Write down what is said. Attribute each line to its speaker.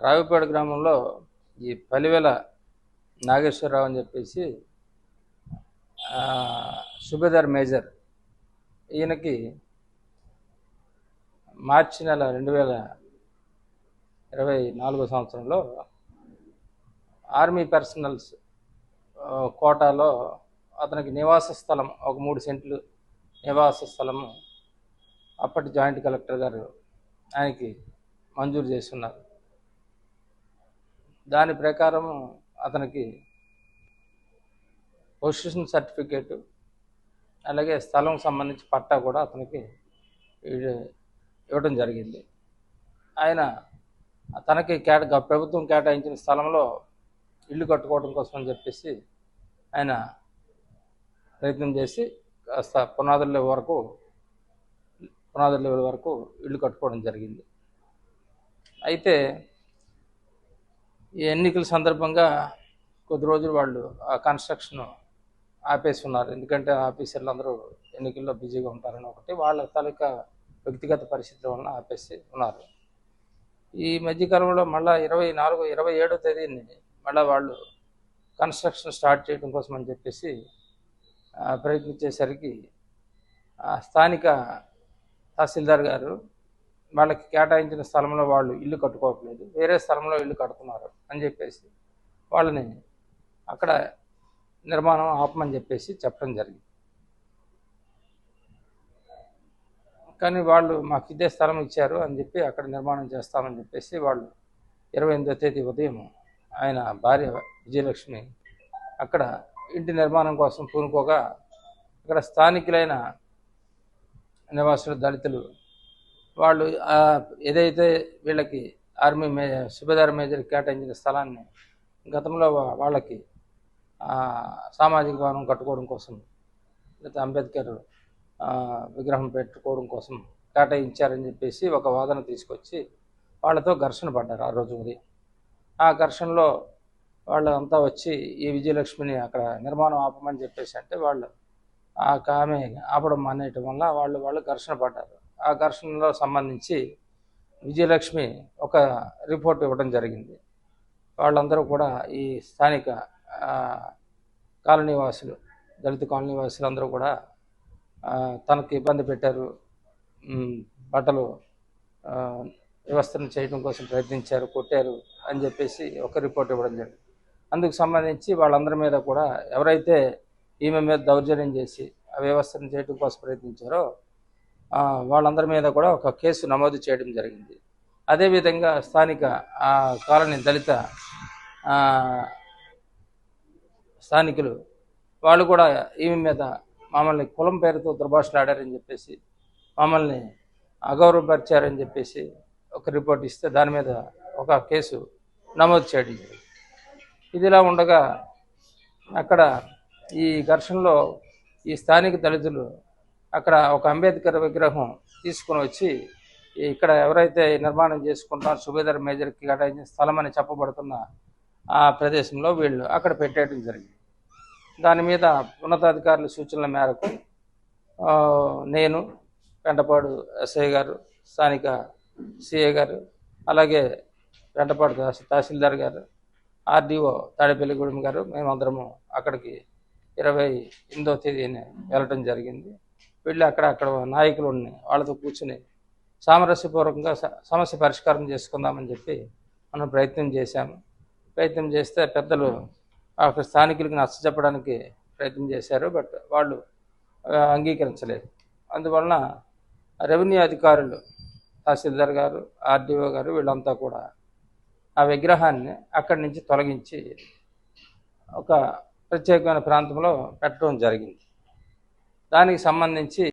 Speaker 1: రావిపేడ గ్రామంలో ఈ పలివెల నాగేశ్వరరావు అని చెప్పేసి సుబేదార్ మేజర్ ఈయనకి మార్చి నెల రెండు వేల ఇరవై నాలుగో సంవత్సరంలో ఆర్మీ పర్సనల్స్ కోటాలో అతనికి నివాస స్థలం ఒక మూడు సెంట్లు నివాస స్థలము అప్పటి జాయింట్ కలెక్టర్ గారు ఆయనకి మంజూరు చేస్తున్నారు. దాని ప్రకారం అతనికి పొజిషన్ సర్టిఫికేటు అలాగే స్థలం సంబంధించి పట్టా కూడా అతనికి ఇవ్వడం జరిగింది. ఆయన తనకి కేట ప్రభుత్వం కేటాయించిన స్థలంలో ఇల్లు కట్టుకోవడం కోసం అని చెప్పేసి ఆయన ప్రయత్నం చేసి కాస్త పునాదుల వరకు పునాదుల లెవెల్ వరకు ఇల్లు కట్టుకోవడం జరిగింది. అయితే ఈ ఎన్నికల సందర్భంగా కొద్ది రోజులు వాళ్ళు ఆ కన్స్ట్రక్షన్ ఆపేసి ఉన్నారు ఎందుకంటే ఆఫీసర్లు అందరూ ఎన్నికల్లో బిజీగా ఉంటారని ఒకటి వాళ్ళ తాలూకా వ్యక్తిగత పరిస్థితుల వలన ఆపేసి ఉన్నారు. ఈ మధ్యకాలంలో మళ్ళీ ఇరవై నాలుగు ఇరవై ఏడో తేదీని మళ్ళీ వాళ్ళు కన్స్ట్రక్షన్ స్టార్ట్ చేయడం కోసం అని చెప్పేసి ప్రయత్నించేసరికి స్థానిక తహసీల్దార్ గారు వాళ్ళకి కేటాయించిన స్థలంలో వాళ్ళు ఇల్లు కట్టుకోవట్లేదు వేరే స్థలంలో ఇల్లు కడుతున్నారు అని చెప్పేసి వాళ్ళని అక్కడ నిర్మాణం ఆపమని చెప్పేసి చెప్పడం జరిగింది. కానీ వాళ్ళు మాకు ఇదే స్థలం ఇచ్చారు అని చెప్పి అక్కడ నిర్మాణం చేస్తామని చెప్పేసి వాళ్ళు ఇరవై ఎనిమిదో తేదీ ఉదయం ఆయన భార్య విజయలక్ష్మి అక్కడ ఇంటి నిర్మాణం కోసం పూనుకోగా అక్కడ స్థానికులైన నివాసులు దళితులు వాళ్ళు ఏదైతే వీళ్ళకి ఆర్మీ మే సుబేదార్ మేజర్ కేటాయించిన స్థలాన్ని గతంలో వాళ్ళకి సామాజిక భవనం కట్టుకోవడం కోసం లేకపోతే అంబేద్కర్ విగ్రహం పెట్టుకోవడం కోసం కేటాయించారని చెప్పేసి ఒక వాదన తీసుకొచ్చి వాళ్ళతో ఘర్షణ పడ్డారు ఆ రోజు ఉదయం. ఆ ఘర్షణలో వాళ్ళు అంతా వచ్చి ఈ విజయలక్ష్మిని అక్కడ నిర్మాణం ఆపమని చెప్పేసి అంటే వాళ్ళు ఆ ఆమె ఆపడం మానేయటం వల్ల వాళ్ళు వాళ్ళు ఘర్షణ పడ్డారు. ఆ ఘర్షణలో సంబంధించి విజయలక్ష్మి ఒక రిపోర్ట్ ఇవ్వడం జరిగింది. వాళ్ళందరూ కూడా ఈ స్థానిక కాలనీవాసులు కాలనీ వాసులు దళిత కాలనీ వాసులు అందరూ కూడా తనకు ఇబ్బంది పెట్టారు. బట్టలు వ్యవస్థను చేయడం కోసం ప్రయత్నించారు కొట్టారు అని చెప్పేసి ఒక రిపోర్ట్ ఇవ్వడం జరిగింది. అందుకు సంబంధించి వాళ్ళందరి మీద కూడా ఎవరైతే ఈమె మీద దౌర్జన్యం చేసి ఆ వ్యవస్థను చేయడం కోసం ప్రయత్నించారో వాళ్ళందరి మీద కూడా ఒక కేసు నమోదు చేయడం జరిగింది. అదేవిధంగా స్థానిక ఆ కాలనీ దళిత స్థానికులు వాళ్ళు కూడా ఈమె మీద మమ్మల్ని కులం పేరుతో దుర్భాషలాడారని చెప్పేసి మమ్మల్ని అగౌరవపరిచారని చెప్పేసి ఒక రిపోర్ట్ ఇస్తే దాని మీద ఒక కేసు నమోదు చేయడం జరిగింది. ఇదిలా ఉండగా అక్కడ ఈ ఘర్షణలో ఈ స్థానిక దళితులు అక్కడ ఒక అంబేద్కర్ విగ్రహం తీసుకుని వచ్చి ఇక్కడ ఎవరైతే నిర్మాణం చేసుకుంటారో సుబేదార్ మేజర్కి కేటాయించిన స్థలం అని చెప్పబడుతున్న ఆ ప్రదేశంలో వీళ్ళు అక్కడ పెట్టేయడం జరిగింది. దాని మీద ఉన్నతాధికారుల సూచనల మేరకు నేను వెంటపాడు ఎస్ఐ గారు స్థానిక సిఏ గారు అలాగే వెంటపాడు తహసీల్దార్ గారు ఆర్డీఓ తాడేపల్లిగూడెం గారు మేమందరము అక్కడికి ఇరవై ఎనిమిదో తేదీని వెళ్ళటం జరిగింది. వెళ్ళి అక్కడ అక్కడ నాయకులు ఉన్నాయి. వాళ్ళతో కూర్చుని సామరస్యపూర్వకంగా స- సమస్య పరిష్కారం చేసుకుందామని చెప్పి మనం ప్రయత్నం చేశాము. ప్రయత్నం చేస్తే పెద్దలు అక్కడ స్థానికులకు నచ్చ చెప్పడానికి ప్రయత్నం చేశారు బట్ వాళ్ళు అంగీకరించలేదు. అందువలన రెవెన్యూ అధికారులు తహసీల్దార్ గారు ఆర్డీఓ గారు వీళ్ళంతా కూడా ఆ విగ్రహాన్ని అక్కడి నుంచి తొలగించి ఒక ప్రత్యేకమైన ప్రాంతంలో పెట్టడం జరిగింది. దానికి సంబంధించి